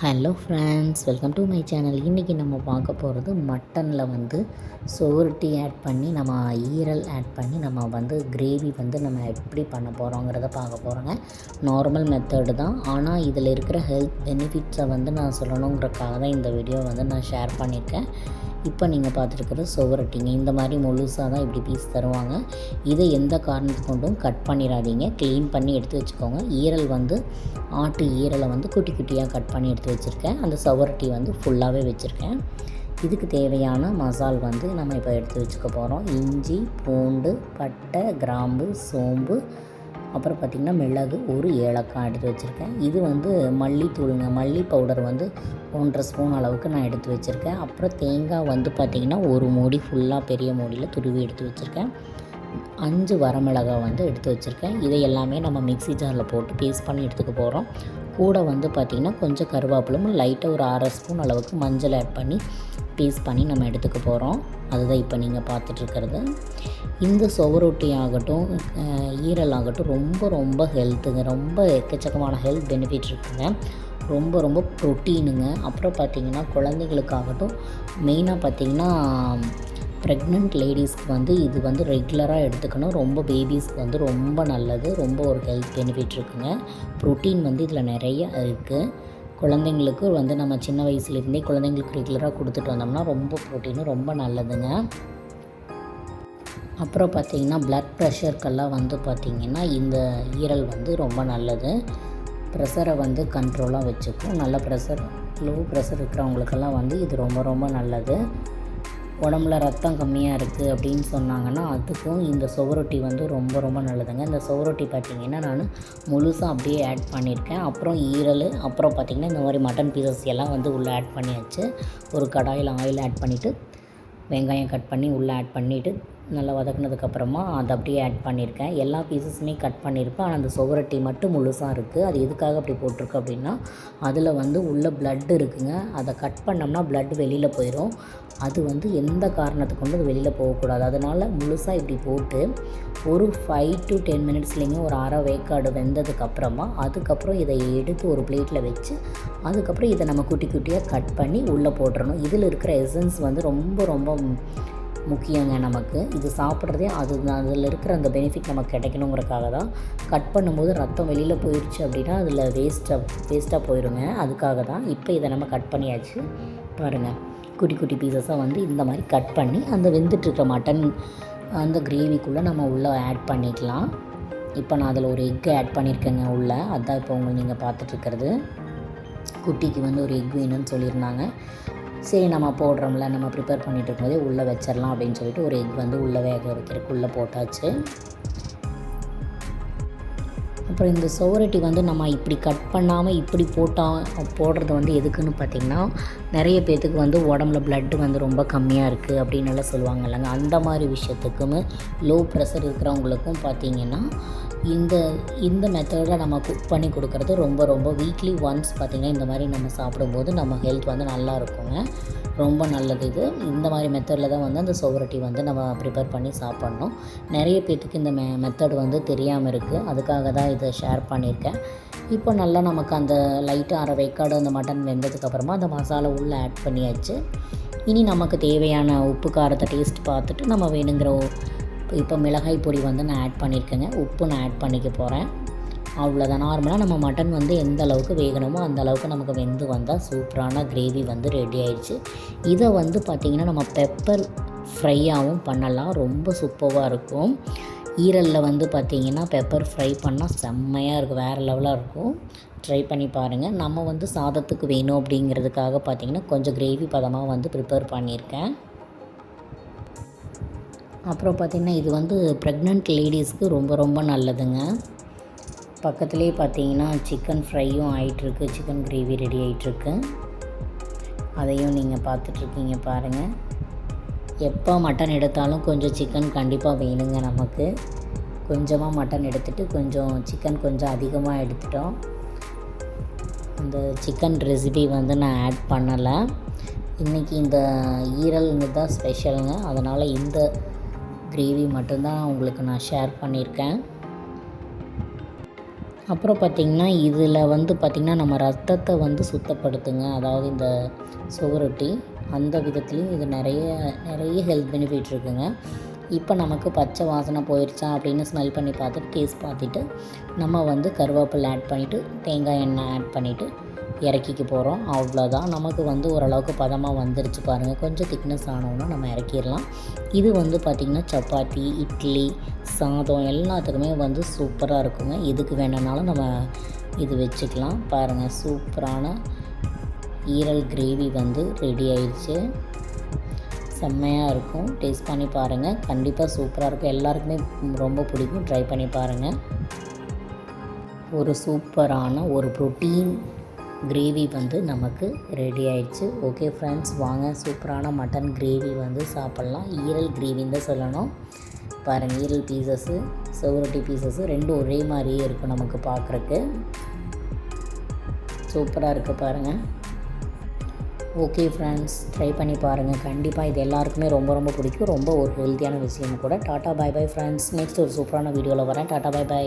Hello friends welcome to my channel இன்றைக்கி நம்ம பார்க்க போகிறது மட்டனில் வந்து சோறுட்டி ஆட் பண்ணி நம்ம ஈரல் ஆட் பண்ணி நம்ம வந்து கிரேவி வந்து நம்ம எப்படி பண்ண போகிறோங்கிறத பார்க்க போகிறோங்க நார்மல் மெத்தடு தான். ஆனால் இதில் இருக்கிற ஹெல்த் பெனிஃபிட்ஸை வந்து நான் சொல்லணுங்கிறக்காக தான் இந்த வீடியோ வந்து நான் ஷேர் பண்ணியிருக்கேன். இப்போ நீங்கள் பார்த்துருக்குறது சுவரட்டிங்க இந்த மாதிரி முழுசாக தான் இப்படி பீஸ் தருவாங்க. இதை எந்த காரணத்து கொண்டும் கட் பண்ணிடாதீங்க. க்ளீன் பண்ணி எடுத்து வச்சுக்கோங்க. ஈரல் வந்து ஆட்டு ஈரலை வந்து குட்டி குட்டியாக கட் பண்ணி எடுத்து வச்சுருக்கேன். அந்த சுவரட்டி வந்து ஃபுல்லாகவே வச்சுருக்கேன். இதுக்கு தேவையான மசால் வந்து நம்ம இப்போ எடுத்து வச்சுக்க போகிறோம் இஞ்சி பூண்டு பட்டை கிராம்பு சோம்பு அப்புறம் பார்த்திங்கன்னா மிளகு ஒரு ஏலக்காய் எடுத்து வச்சுருக்கேன். இது வந்து மல்லித்தூளுங்க மல்லி பவுடர் வந்து ஒன்றரை ஸ்பூன் அளவுக்கு நான் எடுத்து வச்சுருக்கேன். அப்புறம் தேங்காய் வந்து பார்த்திங்கன்னா ஒரு மூடி ஃபுல்லாக பெரிய மூடியில் துருவி எடுத்து வச்சுருக்கேன். அஞ்சு வரமிளகாய் வந்து எடுத்து வச்சுருக்கேன். இதை எல்லாமே நம்ம மிக்ஸி ஜாரில் போட்டு பேஸ்ட் பண்ணி எடுத்துக்க போகிறோம் கூட வந்து பார்த்திங்கன்னா கொஞ்சம் கருவேப்பிலும் லைட்டாக ஒரு அரை ஸ்பூன் அளவுக்கு மஞ்சள் ஆட் பண்ணி பீஸ் பண்ணி நம்ம எடுத்துக்க போகிறோம். அதுதான் இப்போ நீங்கள் பார்த்துட்ருக்கிறது. இந்த சுவரொட்டி ஆகட்டும் ஈரல் ஆகட்டும் ரொம்ப ரொம்ப ஹெல்த்துங்க. ரொம்ப எக்கச்சக்கமான ஹெல்த் பெனிஃபிட் இருக்குங்க. ரொம்ப ரொம்ப ப்ரோட்டீனுங்க. அப்புறம் பார்த்திங்கன்னா குழந்தைகளுக்காகட்டும் மெயினாக பார்த்திங்கன்னா ப்ரெக்னென்ட் லேடிஸ்க்கு வந்து இது வந்து ரெகுலராக எடுத்துக்கணும். ரொம்ப பேபிஸ்க்கு வந்து ரொம்ப நல்லது. ரொம்ப ஒரு ஹெல்த் பெனிஃபிட் இருக்குங்க. ப்ரோட்டீன் வந்து இதில் நிறைய இருக்குது குழந்தைங்களுக்கு வந்து நம்ம சின்ன வயசுலேருந்தே குழந்தைங்களுக்கு ரெகுலராக கொடுத்துட்டு வந்தோம்னா ரொம்ப ப்ரோட்டீனும் ரொம்ப நல்லதுங்க. அப்புறம் பார்த்திங்கன்னா ப்ளட் ப்ரெஷருக்கெல்லாம் வந்து பார்த்திங்கன்னா இந்த ஈரல் வந்து ரொம்ப நல்லது. ப்ரெஷரை வந்து கண்ட்ரோலாக வச்சுக்கும். நல்ல ப்ரெஷர் லோ ப்ரெஷர் இருக்கிறவங்களுக்கெல்லாம் வந்து இது ரொம்ப ரொம்ப நல்லது. உடம்புல ரத்தம் கம்மியாக இருக்குது அப்படின்னு சொன்னாங்கன்னா அதுக்கும் இந்த சுவரொட்டி வந்து ரொம்ப ரொம்ப நல்லதுங்க. இந்த சுவரொட்டி பார்த்திங்கன்னா நான் முழுசாக அப்படியே ஆட் பண்ணியிருக்கேன். அப்புறம் ஈரல் அப்புறம் பார்த்திங்கன்னா இந்த மாதிரி மட்டன் பீசஸ் எல்லாம் வந்து உள்ளே ஆட் பண்ணியாச்சு. ஒரு கடாயில் ஆயில் ஆட் பண்ணிவிட்டு வெங்காயம் கட் பண்ணி உள்ளே ஆட் பண்ணிவிட்டு நல்லா வதக்குனதுக்கப்புறமா அதை அப்படியே ஆட் பண்ணியிருக்கேன். எல்லா பீசஸுமே கட் பண்ணியிருப்பேன் ஆனால் அந்த சுவரட்டி மட்டும் முழுசாக இருக்குது அது எதுக்காக அப்படி போட்டிருக்கு அப்படின்னா அதில் வந்து உள்ள ப்ளட் இருக்குங்க. அதை கட் பண்ணோம்னா ப்ளட் வெளியில் போயிடும் அது வந்து எந்த காரணத்துக்கு கொண்டு அது வெளியில் போகக்கூடாது. அதனால் முழுசாக இப்படி போட்டு ஒரு ஃபைவ் டு டென் மினிட்ஸ்லேயுமே ஒரு அரை வேக்காடு வெந்ததுக்கப்புறமா அதுக்கப்புறம் இதை எடுத்து ஒரு பிளேட்டில் வச்சு அதுக்கப்புறம் இதை நம்ம குட்டி குட்டியாக கட் பண்ணி உள்ளே போட்டுறணும். இதில் இருக்கிற எசன்ஸ் வந்து ரொம்ப ரொம்ப முக்கியங்க நமக்கு. இது சாப்பிட்றதே அது அதில் இருக்கிற அந்த பெனிஃபிட் நமக்கு கிடைக்கணுங்கிறக்காக தான் கட் பண்ணும்போது ரத்தம் வெளியில் போயிடுச்சு அப்படின்னா அதில் வேஸ்ட்டாக வேஸ்ட்டாக போயிடுங்க அதுக்காக தான் இப்போ இதை நம்ம கட் பண்ணியாச்சு. பாருங்கள் குட்டி குட்டி பீசஸாக வந்து இந்த மாதிரி கட் பண்ணி அந்த வெந்துட்டுருக்க மட்டன் அந்த கிரேவிக்குள்ளே நம்ம உள்ளே ஆட் பண்ணிக்கலாம். இப்போ நான் அதில் ஒரு எக் ஆட் பண்ணியிருக்கேங்க உள்ளே. அதுதான் இப்போ உங்களை நீங்கள் பார்த்துட்ருக்கிறது குட்டிக்கு வந்து ஒரு எக் வேணும்னு சொல்லியிருந்தாங்க. சரி நம்ம போடுறோம்ல. நம்ம ப்ரிப்பேர் பண்ணிட்டு இருக்கும்போதே உள்ளே வச்சிடலாம் அப்படின்னு சொல்லிட்டு ஒரு எக் வந்து உள்ளே வேக வைக்கிறதுக்கு உள்ளே போட்டாச்சு. அப்புறம் இந்த சுவரட்டி வந்து நம்ம இப்படி கட் பண்ணாமல் இப்படி போட்டால் போடுறது வந்து எதுக்குன்னு பார்த்திங்கன்னா நிறைய பேர்த்துக்கு வந்து உடம்புல blood வந்து ரொம்ப கம்மியாக இருக்குது அப்படின்னு எல்லாம் சொல்லுவாங்க இல்லைங்க. அந்த மாதிரி விஷயத்துக்குமே லோ ப்ரெஷர் இருக்கிறவங்களுக்கும் பார்த்திங்கன்னா இந்த இந்த மெத்தடில் நம்ம குக் பண்ணி கொடுக்குறது ரொம்ப ரொம்ப வீக்லி ஒன்ஸ் பார்த்திங்கன்னா இந்த மாதிரி நம்ம சாப்பிடும்போது நம்ம ஹெல்த் வந்து நல்லா இருக்குங்க. ரொம்ப நல்லது இது. இந்த மாதிரி மெத்தடில் தான் வந்து அந்த சோவரட்டி வந்து நம்ம ப்ரிப்பேர் பண்ணி சாப்பிட்ணும். நிறைய பேர்த்துக்கு இந்த மெ மெத்தட் வந்து தெரியாமல் இருக்குது அதுக்காக தான் இதை ஷேர் பண்ணியிருக்கேன். இப்போ நல்லா நமக்கு அந்த லைட்டாக அரை வேக்காடு அந்த மட்டன் வெந்ததுக்கப்புறமா அந்த மசாலா உள்ளே ஆட் பண்ணியாச்சு. இனி நமக்கு தேவையான உப்பு காரத்தை டேஸ்ட் பார்த்துட்டு நம்ம வேணுங்கிற இப்போ மிளகாய் பொடி வந்து நான் ஆட் பண்ணியிருக்கேங்க. உப்பு நான் ஆட் பண்ணிக்க போகிறேன் அவ்வளோதான் நார்மலாக நம்ம மட்டன் வந்து எந்த அளவுக்கு வேகணுமோ அந்த அளவுக்கு நமக்கு வெந்து வந்தால் சூப்பரான கிரேவி வந்து ரெடி ஆயிடுச்சு. இதை வந்து பார்த்திங்கன்னா நம்ம பெப்பர் ஃப்ரையாகவும் பண்ணலாம். ரொம்ப சூப்பராக இருக்கும். ஈரலில் வந்து பார்த்திங்கன்னா பெப்பர் ஃப்ரை பண்ணால் செம்மையாக இருக்கும். வேறு லெவலாக இருக்கும். ட்ரை பண்ணி பாருங்கள் நம்ம வந்து சாதத்துக்கு வேணும் அப்படிங்கிறதுக்காக பார்த்திங்கன்னா கொஞ்சம் கிரேவி பதமாக வந்து ப்ரிப்பேர் பண்ணியிருக்கேன். அப்புறம் பார்த்திங்கன்னா இது வந்து ப்ரெக்னென்ட் லேடிஸ்க்கு ரொம்ப ரொம்ப நல்லதுங்க. பக்கத்துலேயே பார்த்தீங்கன்னா சிக்கன் ஃப்ரையும் ஆகிட்டுருக்கு சிக்கன் கிரேவி ரெடி ஆகிட்டுருக்கு அதையும் நீங்கள் பார்த்துட்ருக்கீங்க பாருங்கள் எப்போ மட்டன் எடுத்தாலும் கொஞ்சம் சிக்கன் கண்டிப்பாக வேணுங்க நமக்கு. கொஞ்சமாக மட்டன் எடுத்துகிட்டு கொஞ்சம் சிக்கன் கொஞ்சம் அதிகமாக எடுத்துட்டோம். அந்த சிக்கன் ரெசிபி வந்து நான் ஆட் பண்ணலை. இன்றைக்கி இந்த ஈரல்ங்க தான் ஸ்பெஷலுங்க அதனால் இந்த கிரேவி மட்டும்தான் உங்களுக்கு நான் ஷேர் பண்ணியிருக்கேன். அப்புறம் பார்த்திங்கன்னா இதில் வந்து பார்த்திங்கன்னா நம்ம ரத்தத்தை வந்து சுத்தப்படுத்துங்க. அதாவது இந்த சுவரொட்டி அந்த விதத்துலேயும் இது நிறைய நிறைய ஹெல்த் பெனிஃபிட் இருக்குங்க. இப்போ நமக்கு பச்சை வாசனை போயிடுச்சா அப்படின்னு ஸ்மெல் பண்ணி பார்த்துட்டு டேஸ்ட் பார்த்துட்டு நம்ம வந்து கருவேப்பிலை ஆட் பண்ணிவிட்டு தேங்காய் எண்ணெய் ஆட் பண்ணிவிட்டு இறக்கிக்க போகிறோம் அவ்வளோதான் நமக்கு வந்து ஓரளவுக்கு பதமாக வந்துருச்சு பாருங்கள் கொஞ்சம் திக்னஸ் ஆனோன்னா நம்ம இறக்கிடலாம். இது வந்து பார்த்திங்கன்னா சப்பாத்தி இட்லி சாதம் எல்லாத்துக்குமே வந்து சூப்பராக இருக்குங்க. எதுக்கு வேணும்னாலும் நம்ம இது வச்சுக்கலாம். பாருங்கள் சூப்பரான ஈரல் கிரேவி வந்து ரெடி ஆயிடுச்சு. செம்மையாக இருக்கும். டேஸ்ட் பண்ணி பாருங்கள் கண்டிப்பாக சூப்பராக இருக்கும். எல்லாருக்குமே ரொம்ப பிடிக்கும். ட்ரை பண்ணி பாருங்கள் ஒரு சூப்பரான ஒரு ப்ரோட்டீன் கிரேவி வந்து நமக்கு ரெடி ஆயிடுச்சு. ஓகே ஃப்ரெண்ட்ஸ் வாங்க. சூப்பரான மட்டன் கிரேவி வந்து சாப்பிட்லாம். ஈரல் கிரேவின்னு தான் சொல்லணும். பாருங்கள் ஈரல் பீசஸ்ஸு செவரட்டி பீசஸ்ஸு ரெண்டும் ஒரே மாதிரியே இருக்கும் நமக்கு பார்க்குறக்கு. சூப்பராக இருக்குது பாருங்கள் ஓகே ஃப்ரெண்ட்ஸ் ட்ரை பண்ணி பாருங்கள் கண்டிப்பாக இது எல்லாருக்குமே ரொம்ப ரொம்ப பிடிக்கும். ரொம்ப ஒரு ஹெல்த்தியான விஷயம் கூட. Tata bye bye friends next ஒரு சூப்பரான வீடியோவில் வரேன். Tata bye by